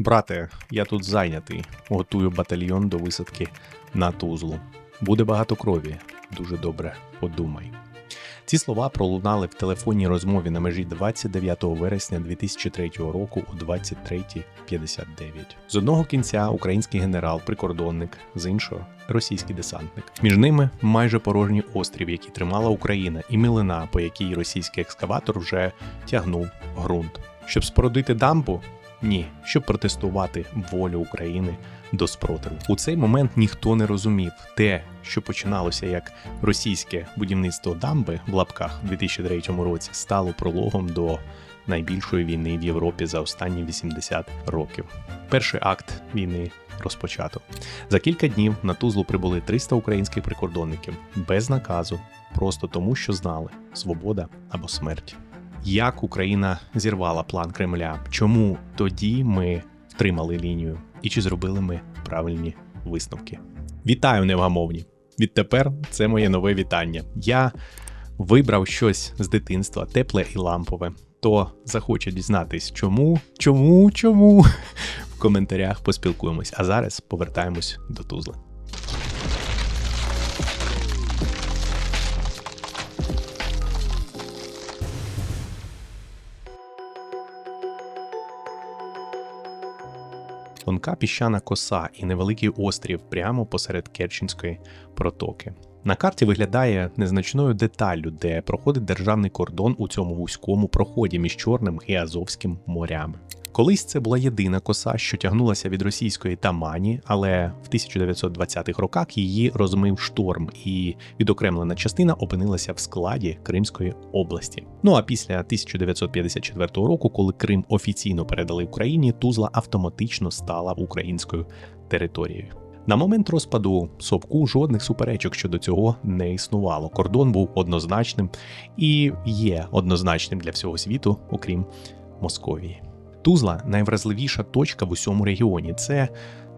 Брате, я тут зайнятий. Готую батальйон до висадки на Тузлу. Буде багато крові. Дуже добре подумай. Ці слова пролунали в телефонній розмові на межі 29 вересня 2003 року о 23.59. З одного кінця український генерал-прикордонник, з іншого російський десантник. Між ними майже порожній острів, який тримала Україна, і милина, по якій російський екскаватор вже тягнув ґрунт. Щоб спорудити дамбу, ні, щоб протестувати волю України до спротиву. У цей момент ніхто не розумів те, що починалося як російське будівництво дамби в лапках у 2003 році, стало прологом до найбільшої війни в Європі за останні 80 років. Перший акт війни розпочато. За кілька днів на Тузлу прибули 300 українських прикордонників без наказу, просто тому, що знали свобода або смерть як Україна зірвала план Кремля, чому тоді ми втримали лінію, і чи зробили ми правильні висновки? Вітаю, невгамовні! Відтепер це моє нове вітання. Я вибрав щось з дитинства, тепле і лампове. То захоче дізнатись, чому, чому, чому в коментарях поспілкуємось. А зараз повертаємось до Тузли. Тонка піщана коса і невеликий острів прямо посеред Керченської протоки. На карті виглядає незначною деталлю, де проходить державний кордон у цьому вузькому проході між Чорним і Азовським морями. Колись це була єдина коса, що тягнулася від російської Тамані, але в 1920-х роках її розмив шторм, і відокремлена частина опинилася в складі Кримської області. Ну а після 1954 року, коли Крим офіційно передали Україні, Тузла автоматично стала українською територією. На момент розпаду Совку жодних суперечок щодо цього не існувало. Кордон був однозначним і є однозначним для всього світу, окрім Московії. Тузла найвразливіша точка в усьому регіоні. Це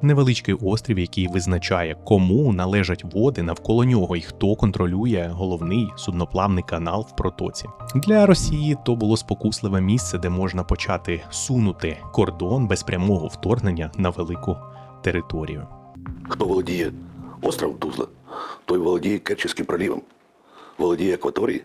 невеличкий острів, який визначає, кому належать води навколо нього і хто контролює головний судноплавний канал в протоці. Для Росії то було спокусливе місце, де можна почати сунути кордон без прямого вторгнення на велику територію. Хто володіє островом Тузла, той володіє Керченським пролівом, володіє акваторією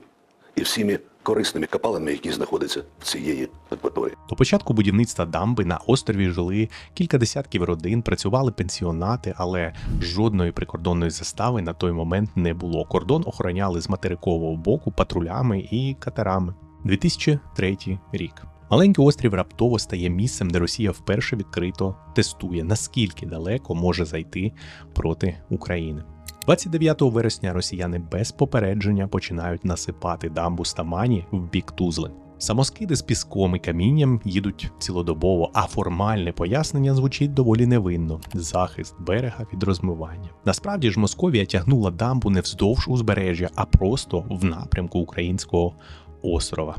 і всіми корисними копалами, які знаходяться в цієї акваторії. До початку будівництва дамби на острові жили кілька десятків родин, працювали пенсіонати, але жодної прикордонної застави на той момент не було. Кордон охороняли з материкового боку патрулями і катерами. 2003 рік. Маленький острів раптово стає місцем, де Росія вперше відкрито тестує, наскільки далеко може зайти проти України. 29 вересня росіяни без попередження починають насипати дамбу Стамані в бік Тузли. Самоскиди з піском і камінням їдуть цілодобово, а формальне пояснення звучить доволі невинно: захист берега від розмивання. Насправді ж Московія тягнула дамбу не вздовж узбережжя, а просто в напрямку українського острова.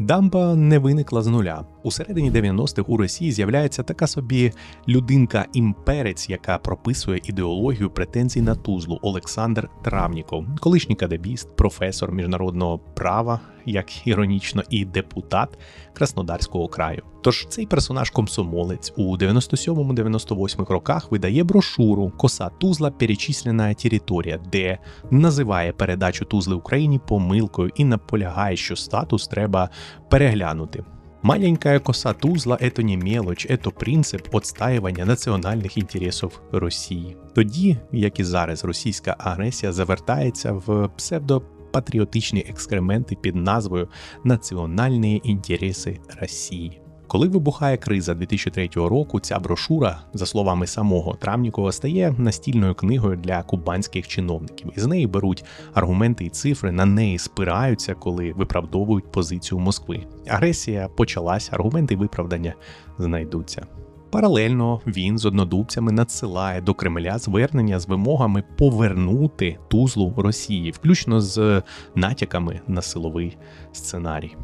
Дамба не виникла з нуля. У середині 90-х у Росії з'являється така собі людинка-імперець, яка прописує ідеологію претензій на тузлу Олександр Травніков, колишній кадебіст, професор міжнародного права, як іронічно, і депутат Краснодарського краю. Тож цей персонаж комсомолець у 97-98 роках видає брошуру Коса Тузла перечислена територія, де називає передачу Тузли Україні помилкою і наполягає, що статус треба переглянути. Маленькая коса Тузла – это не мелочь, это принцип отстаивання національних інтересів Росії. Тоді, як і зараз, російська агресія завертається в псевдопатріотичні екскременти під назвою Національні інтереси Росії. Коли вибухає криза 2003 року, ця брошура, за словами самого Травнікова, стає настільною книгою для кубанських чиновників. Із неї беруть аргументи і цифри, на неї спираються, коли виправдовують позицію Москви. Агресія почалась, аргументи виправдання знайдуться. Паралельно він з однодубцями надсилає до Кремля звернення з вимогами повернути тузлу Росії, включно з натяками на силовий сценарій.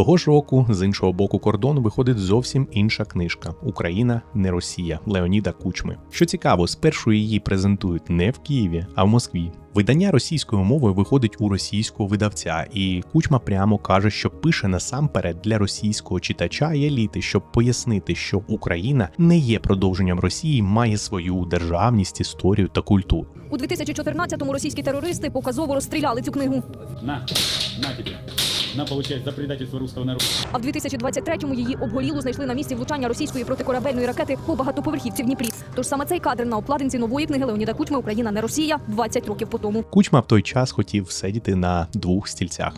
Того ж року з іншого боку кордону виходить зовсім інша книжка Україна не Росія Леоніда Кучми. Що цікаво, спершу її презентують не в Києві, а в Москві. Видання російською мовою виходить у російського видавця, і Кучма прямо каже, що пише насамперед для російського читача і еліти, щоб пояснити, що Україна не є продовженням Росії, має свою державність, історію та культуру. У 2014-му російські терористи показово розстріляли цю книгу. На, на тебе. На, получай, за предательство русского народа. А в 2023-му її обгорілу знайшли на місці влучання російської протикорабельної ракети по багатоповерхівці в Дніпрі. Тож саме цей кадр на обкладинці нової книги Леоніда Кучми Україна не Росія 20 років по тому. Кучма в той час хотів сидіти на двох стільцях.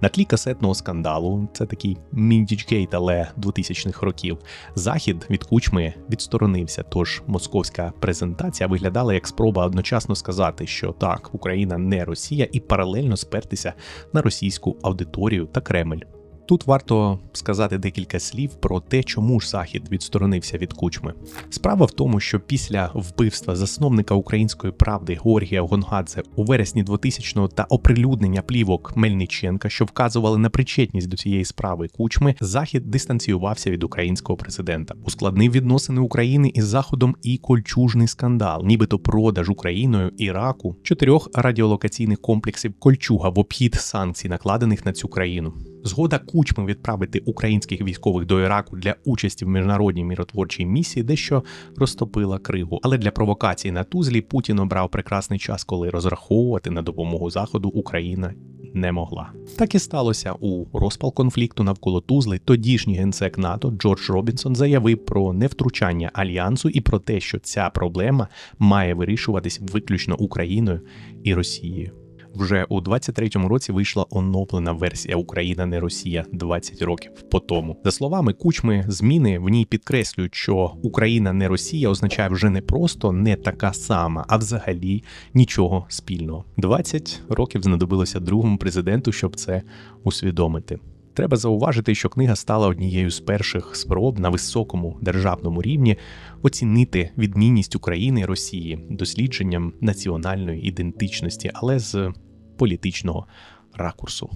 На тлі касетного скандалу, це такий міндічгейт, але 2000-х років. Захід від кучми відсторонився. Тож московська презентація виглядала як спроба одночасно сказати, що так, Україна не Росія, і паралельно спертися на російську аудиторію та Кремль. Тут варто сказати декілька слів про те, чому ж Захід відсторонився від кучми. Справа в тому, що після вбивства засновника української правди Георгія Гонгадзе у вересні 2000-го та оприлюднення плівок Мельниченка, що вказували на причетність до цієї справи кучми, Захід дистанціювався від українського президента, ускладнив відносини України із Заходом і кольчужний скандал, нібито продаж Україною Іраку чотирьох радіолокаційних комплексів Кольчуга в обхід санкцій, накладених на цю країну. Згода кучми відправити українських військових до Іраку для участі в міжнародній міротворчій місії дещо розтопила кригу. Але для провокації на Тузлі Путін обрав прекрасний час, коли розраховувати на допомогу Заходу Україна не могла. Так і сталося у розпал конфлікту навколо Тузли. Тодішній генсек НАТО Джордж Робінсон заявив про невтручання альянсу і про те, що ця проблема має вирішуватись виключно Україною і Росією. Вже у 23-му році вийшла оновлена версія Україна не Росія 20 років по тому. За словами Кучми, зміни в ній підкреслюють, що Україна не Росія означає вже не просто не така сама, а взагалі нічого спільного. 20 років знадобилося другому президенту, щоб це усвідомити. Треба зауважити, що книга стала однією з перших спроб на високому державному рівні оцінити відмінність України і Росії дослідженням національної ідентичності, але з політичного ракурсу.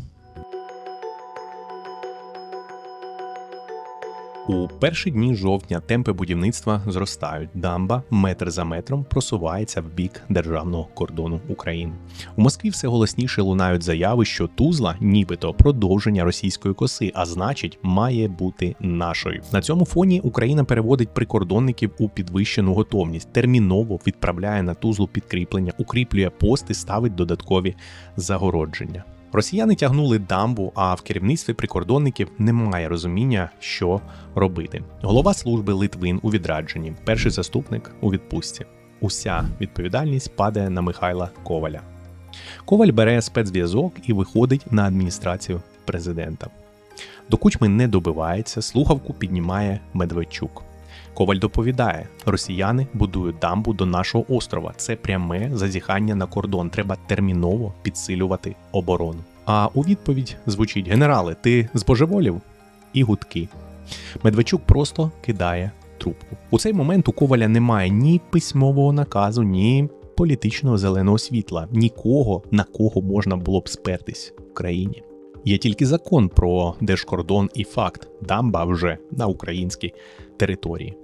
У перші дні жовтня темпи будівництва зростають. Дамба метр за метром просувається в бік державного кордону України. У Москві все голосніше лунають заяви, що Тузла, нібито продовження російської коси, а значить, має бути нашою. На цьому фоні Україна переводить прикордонників у підвищену готовність, терміново відправляє на Тузлу підкріплення, укріплює пости, ставить додаткові загородження. Росіяни тягнули дамбу, а в керівництві прикордонників немає розуміння, що робити. Голова служби Литвин у відрадженні, перший заступник у відпустці. Уся відповідальність падає на Михайла Коваля. Коваль бере спецзв'язок і виходить на адміністрацію президента. До кучми не добивається, слухавку піднімає Медведчук. Коваль доповідає: росіяни будують дамбу до нашого острова. Це пряме зазіхання на кордон. Треба терміново підсилювати оборону. А у відповідь звучить: генерали, ти збожеволів? І гудки. Медведчук просто кидає трубку. У цей момент у Коваля немає ні письмового наказу, ні політичного зеленого світла, нікого на кого можна було б спертись в країні. Є тільки закон про держкордон і факт дамба вже на українській території.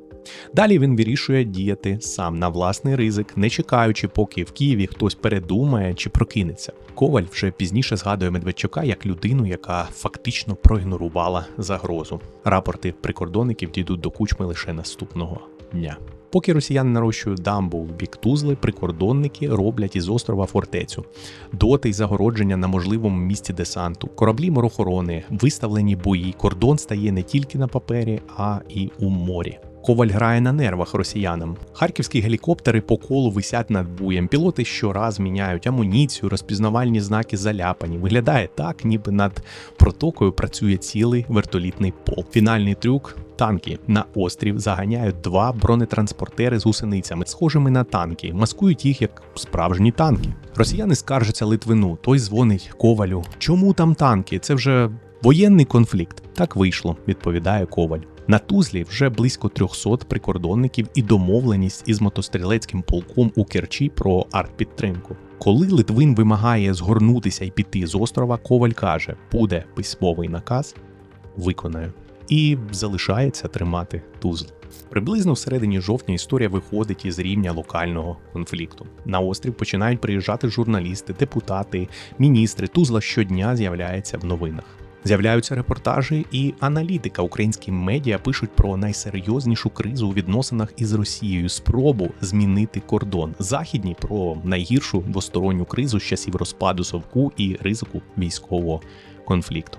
Далі він вирішує діяти сам на власний ризик, не чекаючи, поки в Києві хтось передумає чи прокинеться. Коваль вже пізніше згадує Медведчука як людину, яка фактично проігнорувала загрозу. Рапорти прикордонників дійдуть до кучми лише наступного дня. Поки росіяни нарощують дамбу в бік Тузли, прикордонники роблять із острова фортецю, доти й загородження на можливому місці десанту, кораблі морохорони, виставлені бої. Кордон стає не тільки на папері, а і у морі. Коваль грає на нервах росіянам. Харківські гелікоптери по колу висять над буєм. Пілоти щораз міняють амуніцію, розпізнавальні знаки заляпані. Виглядає так, ніби над протокою працює цілий вертолітний пол. Фінальний трюк. Танки на острів заганяють два бронетранспортери з гусеницями, схожими на танки, маскують їх як справжні танки. Росіяни скаржаться Литвину. Той дзвонить ковалю. Чому там танки? Це вже воєнний конфлікт. Так вийшло, відповідає Коваль. На Тузлі вже близько 300 прикордонників і домовленість із мотострілецьким полком у Керчі про артпідтримку. Коли Литвин вимагає згорнутися і піти з острова, Коваль каже: буде письмовий наказ, виконає і залишається тримати Тузлу. Приблизно всередині жовтня історія виходить із рівня локального конфлікту. На острів починають приїжджати журналісти, депутати, міністри. Тузла щодня з'являється в новинах. З'являються репортажі і аналітика. Українські медіа пишуть про найсерйознішу кризу у відносинах із Росією, спробу змінити кордон. Західні про найгіршу двосторонню кризу з часів розпаду совку і ризику військового конфлікту.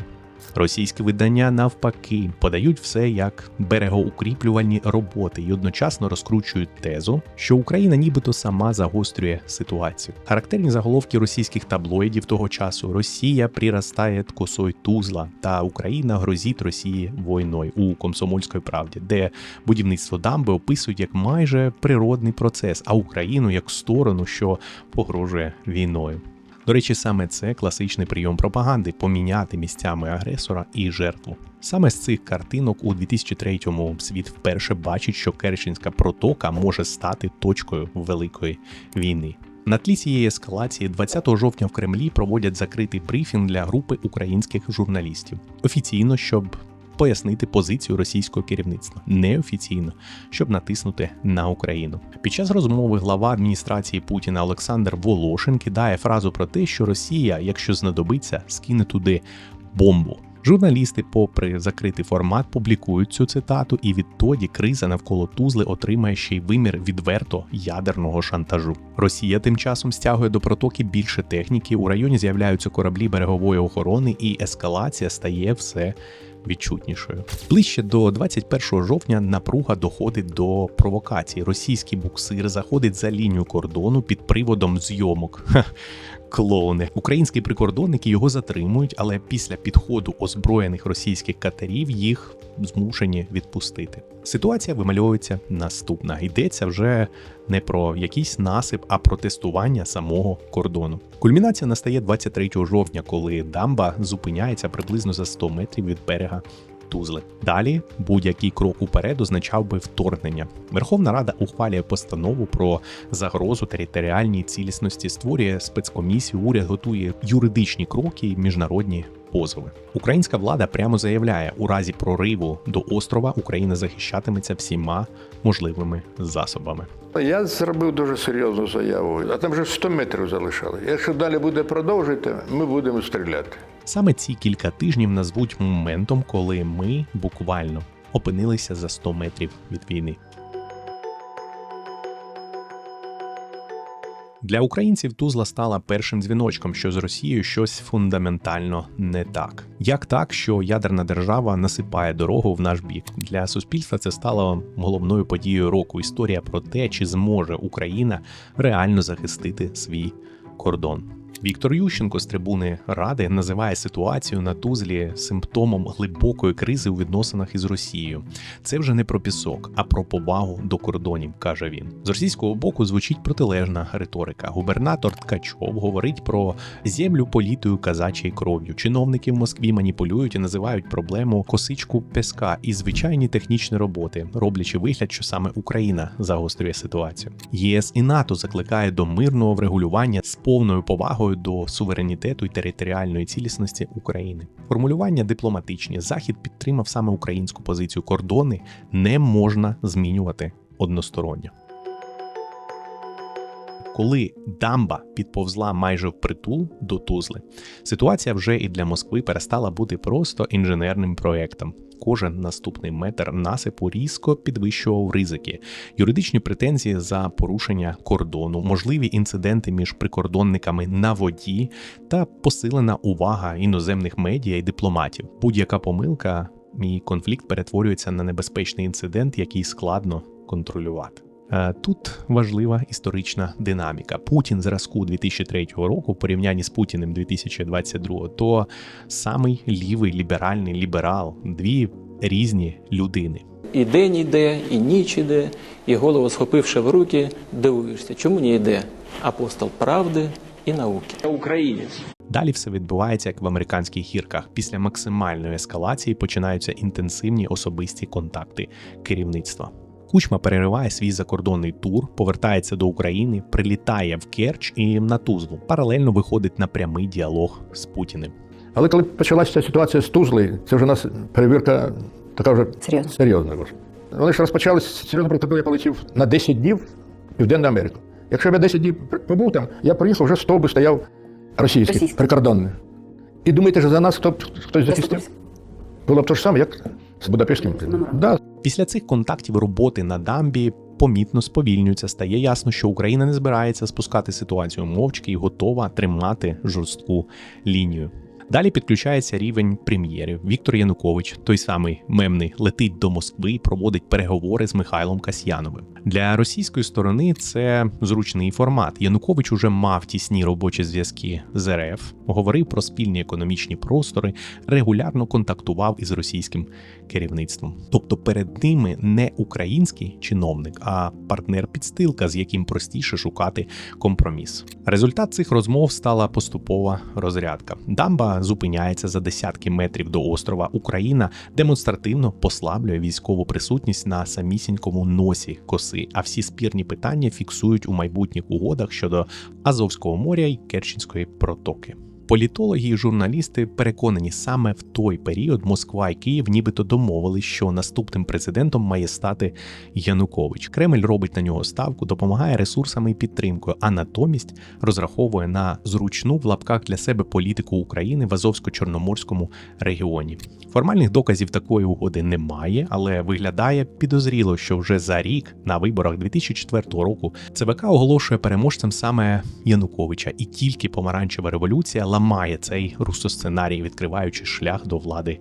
Російські видання навпаки подають все як берегоукріплювальні роботи і одночасно розкручують тезу, що Україна нібито сама загострює ситуацію. Характерні заголовки російських таблоїдів того часу: Росія приростає косой Тузла та Україна грозить Росії війною у комсомольській правді, де будівництво дамби описують як майже природний процес, а Україну як сторону, що погрожує війною. До речі, саме це класичний прийом пропаганди поміняти місцями агресора і жертву. Саме з цих картинок у 2003-му світ вперше бачить, що Керченська протока може стати точкою великої війни. На тлі цієї ескалації 20 жовтня в Кремлі проводять закритий брифінг для групи українських журналістів. Офіційно, щоб пояснити позицію російського керівництва, неофіційно, щоб натиснути на Україну. Під час розмови глава адміністрації Путіна Олександр Волошин кидає фразу про те, що Росія, якщо знадобиться, скине туди бомбу. Журналісти, попри закритий формат, публікують цю цитату, і відтоді криза навколо Тузли отримає ще й вимір відверто ядерного шантажу. Росія тим часом стягує до протоки більше техніки. У районі з'являються кораблі берегової охорони, і ескалація стає все відчутнішою. Ближче до 21 жовтня напруга доходить до провокації. Російський буксир заходить за лінію кордону під приводом зйомок. Ха, клоуни. Українські прикордонники його затримують, але після підходу озброєних російських катерів їх змушені відпустити. Ситуація вимальовується наступна. Йдеться вже не про якийсь насип, а про тестування самого кордону. Кульмінація настає 23 жовтня, коли дамба зупиняється приблизно за 100 метрів від берега. Тузли. Далі будь-який крок уперед означав би вторгнення. Верховна Рада ухвалює постанову про загрозу територіальній цілісності, створює спецкомісію, уряд готує юридичні кроки і міжнародні позови. Українська влада прямо заявляє, у разі прориву до острова Україна захищатиметься всіма можливими засобами. Я зробив дуже серйозну заяву, а там вже 100 метрів залишали. Якщо далі буде продовжити, ми будемо стріляти. Саме ці кілька тижнів назвуть моментом, коли ми буквально опинилися за 100 метрів від війни. Для українців Тузла стала першим дзвіночком, що з Росією щось фундаментально не так. Як так, що ядерна держава насипає дорогу в наш бік? Для суспільства це стало головною подією року. Історія про те, чи зможе Україна реально захистити свій кордон. Віктор Ющенко з трибуни Ради називає ситуацію на Тузлі симптомом глибокої кризи у відносинах із Росією. Це вже не про пісок, а про повагу до кордонів, каже він. З російського боку звучить протилежна риторика. Губернатор Ткачов говорить про землю політою казачою кров'ю. Чиновники в Москві маніпулюють і називають проблему косичку песка і звичайні технічні роботи, роблячи вигляд, що саме Україна загострює ситуацію. ЄС і НАТО закликає до мирного врегулювання з повною повагою до суверенітету і територіальної цілісності України. Формулювання дипломатичні. Захід підтримав саме українську позицію. Кордони не можна змінювати односторонньо. Коли дамба підповзла майже впритул до Тузли, ситуація вже і для Москви перестала бути просто інженерним проектом. Кожен наступний метр насипу різко підвищував ризики, юридичні претензії за порушення кордону, можливі інциденти між прикордонниками на воді та посилена увага іноземних медіа і дипломатів. Будь-яка помилка і конфлікт перетворюється на небезпечний інцидент, який складно контролювати. Е, Тут важлива історична динаміка. Путін зразку 2003 року, в порівнянні з Путіним 2022, то самий лівий ліберальний ліберал, дві різні людини. І день іде, і ніч іде, і голову схопивши в руки, дивуєшся, чому не йде апостол правди і науки. Українець. Далі все відбувається як в американських гірках. Після максимальної ескалації починаються інтенсивні особисті контакти керівництва. Кучма перериває свій закордонний тур, повертається до України, прилітає в Керч і на Тузлу. Паралельно виходить на прямий діалог з Путіним. Але коли почалася ця ситуація з Тузли, це вже у нас перевірка така вже серйозна. вже. Вони ж розпочали з серйозно проти того, я полетів на 10 днів в Південну Америку. Якщо б я 10 днів побув там, я приїхав, вже стовби стояв російський, Російський. прикордонний. І думаєте, що за нас хто, хтось захистив? Було б те ж саме, як з Будапештом? Да, Після цих контактів роботи на дамбі помітно сповільнюються. Стає ясно, що Україна не збирається спускати ситуацію мовчки і готова тримати жорстку лінію. Далі підключається рівень прем'єрів. Віктор Янукович, той самий мемний, летить до Москви і проводить переговори з Михайлом Касьяновим. Для російської сторони це зручний формат. Янукович уже мав тісні робочі зв'язки з РФ, говорив про спільні економічні простори, регулярно контактував із російським керівництвом. Тобто перед ними не український чиновник, а партнер-підстилка, з яким простіше шукати компроміс. Результат цих розмов стала поступова розрядка. Дамба зупиняється за десятки метрів до острова. Україна демонстративно послаблює військову присутність на самісінькому носі коси, а всі спірні питання фіксують у майбутніх угодах щодо Азовського моря і Керченської протоки. Політологи і журналісти переконані, саме в той період Москва і Київ нібито домовились, що наступним президентом має стати Янукович. Кремль робить на нього ставку, допомагає ресурсами і підтримкою, а натомість розраховує на зручну в лапках для себе політику України в Азовсько-Чорноморському регіоні. Формальних доказів такої угоди немає, але виглядає підозріло, що вже за рік на виборах 2004 року ЦВК оголошує переможцем саме Януковича, і тільки помаранчева революція ламає цей русосценарій, відкриваючи шлях до влади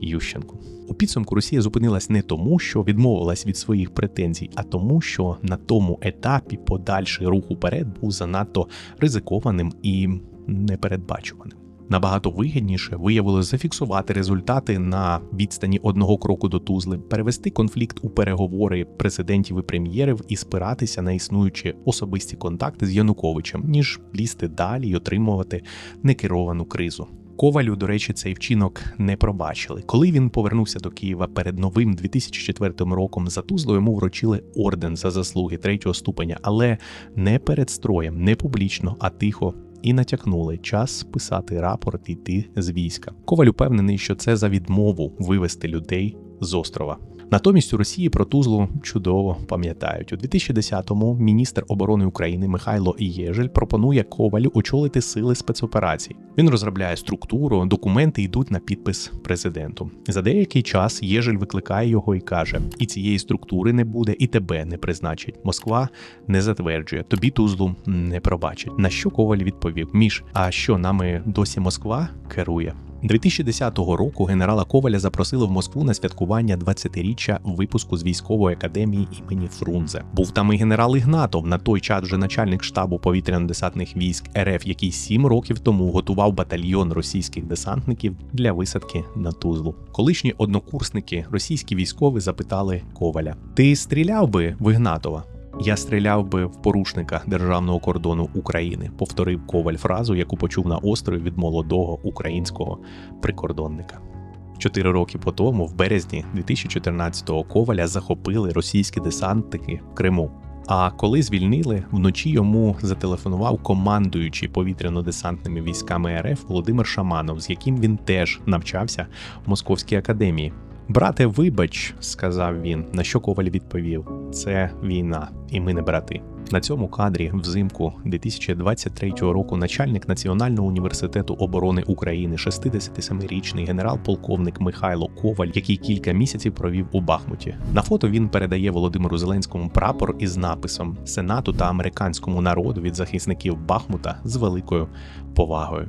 Ющенку. У підсумку Росія зупинилась не тому, що відмовилась від своїх претензій, а тому, що на тому етапі подальший рух уперед був занадто ризикованим і непередбачуваним. Набагато вигідніше виявилось зафіксувати результати на відстані одного кроку до Тузли, перевести конфлікт у переговори президентів і прем'єрів і спиратися на існуючі особисті контакти з Януковичем, ніж лізти далі й отримувати некеровану кризу. Ковалю, до речі, цей вчинок не пробачили. Коли він повернувся до Києва перед новим 2004 роком за Тузло йому вручили орден за заслуги третього ступеня, але не перед строєм, не публічно, а тихо і натякнули час писати рапорт і йти з війська. Коваль упевнений, що це за відмову вивести людей з острова. Натомість у Росії про Тузлу чудово пам'ятають. У 2010-му міністр оборони України Михайло Єжель пропонує Ковалю очолити сили спецоперацій. Він розробляє структуру, документи йдуть на підпис президенту. За деякий час Єжель викликає його і каже: і цієї структури не буде, і тебе не призначить. Москва не затверджує, тобі Тузлу не пробачить. На що Коваль відповів: Міш, а що нами досі Москва керує? 2010 року генерала Коваля запросили в Москву на святкування 20-річчя випуску з військової академії імені Фрунзе. Був там і генерал Ігнатов, на той час вже начальник штабу повітряно-десантних військ РФ, який сім років тому готував батальйон російських десантників для висадки на Тузлу. Колишні однокурсники, російські військові, запитали Коваля: Ти стріляв би в Ігнатова? Я стріляв би в порушника державного кордону України, повторив Коваль фразу, яку почув на острові від молодого українського прикордонника. Чотири роки по тому, в березні 2014-го, Коваля захопили російські десантники в Криму. А коли звільнили, вночі йому зателефонував командуючий повітряно-десантними військами РФ Володимир Шаманов, з яким він теж навчався в Московській академії. Брате, вибач, сказав він, на що Коваль відповів: це війна, і ми не брати. На цьому кадрі взимку 2023 року начальник Національного університету оборони України, 67-річний генерал-полковник Михайло Коваль, який кілька місяців провів у Бахмуті. На фото він передає Володимиру Зеленському прапор із написом Сенату та американському народу від захисників Бахмута з великою повагою.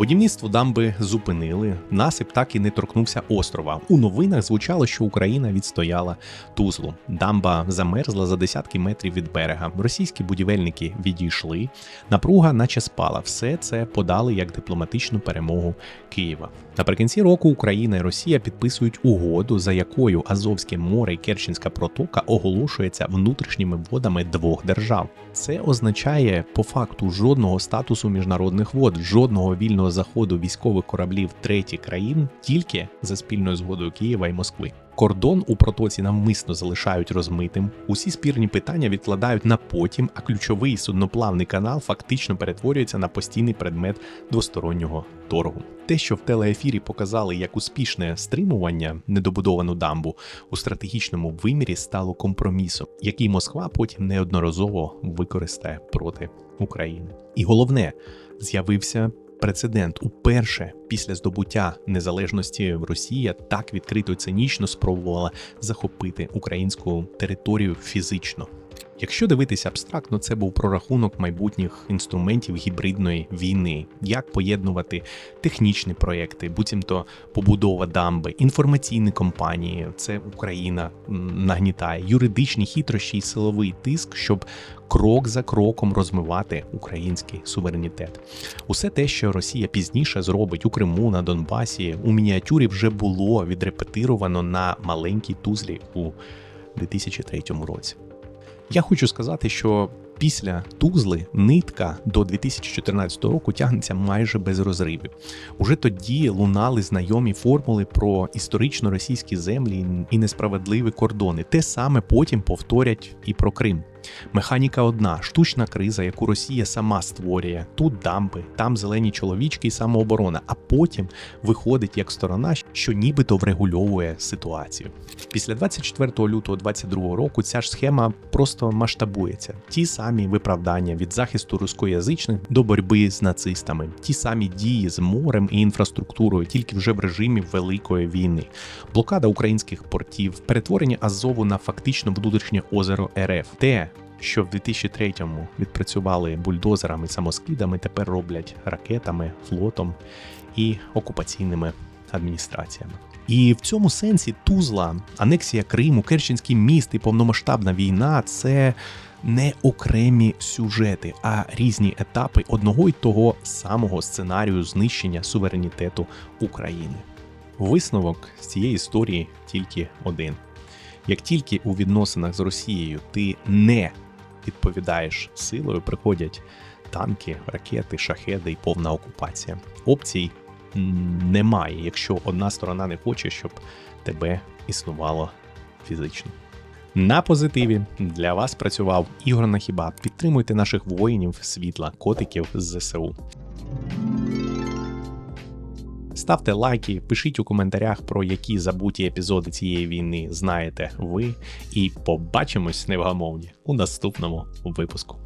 Будівництво дамби зупинили. Насип так і не торкнувся острова. У новинах звучало, що Україна відстояла Тузлу. Дамба замерзла за десятки метрів від берега. Російські будівельники відійшли. Напруга, наче спала. Все це подали як дипломатичну перемогу Києва. Наприкінці року Україна і Росія підписують угоду, за якою Азовське море і Керченська протока оголошується внутрішніми водами двох держав. Це означає по факту жодного статусу міжнародних вод, жодного вільного заходу військових кораблів третіх країн тільки за спільною згодою Києва і Москви. Кордон у протоці навмисно залишають розмитим. Усі спірні питання відкладають на потім, а ключовий судноплавний канал фактично перетворюється на постійний предмет двостороннього торгу. Те, що в телеефірі показали як успішне стримування недобудовану дамбу у стратегічному вимірі, стало компромісом, який Москва потім неодноразово використає проти України. І головне, з'явився прецедент. Уперше після здобуття незалежності Росія так відкрито і цинічно спробувала захопити українську територію фізично. Якщо дивитися абстрактно, це був прорахунок майбутніх інструментів гібридної війни, як поєднувати технічні проекти, буцімто побудова дамби, інформаційні компанії, це Україна нагнітає, юридичні хитрощі і силовий тиск, щоб крок за кроком розмивати український суверенітет. Усе те, що Росія пізніше зробить у Криму, на Донбасі, у мініатюрі вже було відрепетировано на маленькій тузлі у 2003 році. Я хочу сказати, що після Тузли нитка до 2014 року тягнеться майже без розривів. Уже тоді лунали знайомі формули про історично російські землі і несправедливі кордони. Те саме потім повторять і про Крим. Механіка одна штучна криза, яку Росія сама створює. Тут дамби, там зелені чоловічки і самооборона. А потім виходить як сторона, що нібито врегульовує ситуацію. Після 24 лютого 2022 року ця ж схема просто масштабується. Ті самі виправдання від захисту рускоязичних до боротьби з нацистами, ті самі дії з морем і інфраструктурою, тільки вже в режимі великої війни, блокада українських портів, перетворення Азову на фактично внутрішнє озеро РФ. Те, що в 2003-му відпрацювали бульдозерами, самоскидами, тепер роблять ракетами, флотом і окупаційними адміністраціями. І в цьому сенсі Тузла, анексія Криму, Керченський міст і повномасштабна війна це не окремі сюжети, а різні етапи одного й того самого сценарію знищення суверенітету України. Висновок з цієї історії тільки один: як тільки у відносинах з Росією ти не відповідаєш силою, приходять танки, ракети, шахеди і повна окупація. Опцій немає, якщо одна сторона не хоче, щоб тебе існувало фізично. На позитиві для вас працював Ігор Нахіба. Підтримуйте наших воїнів світла, котиків з ЗСУ. Ставте лайки, пишіть у коментарях про які забуті епізоди цієї війни знаєте ви. І побачимось невгамовні у наступному випуску.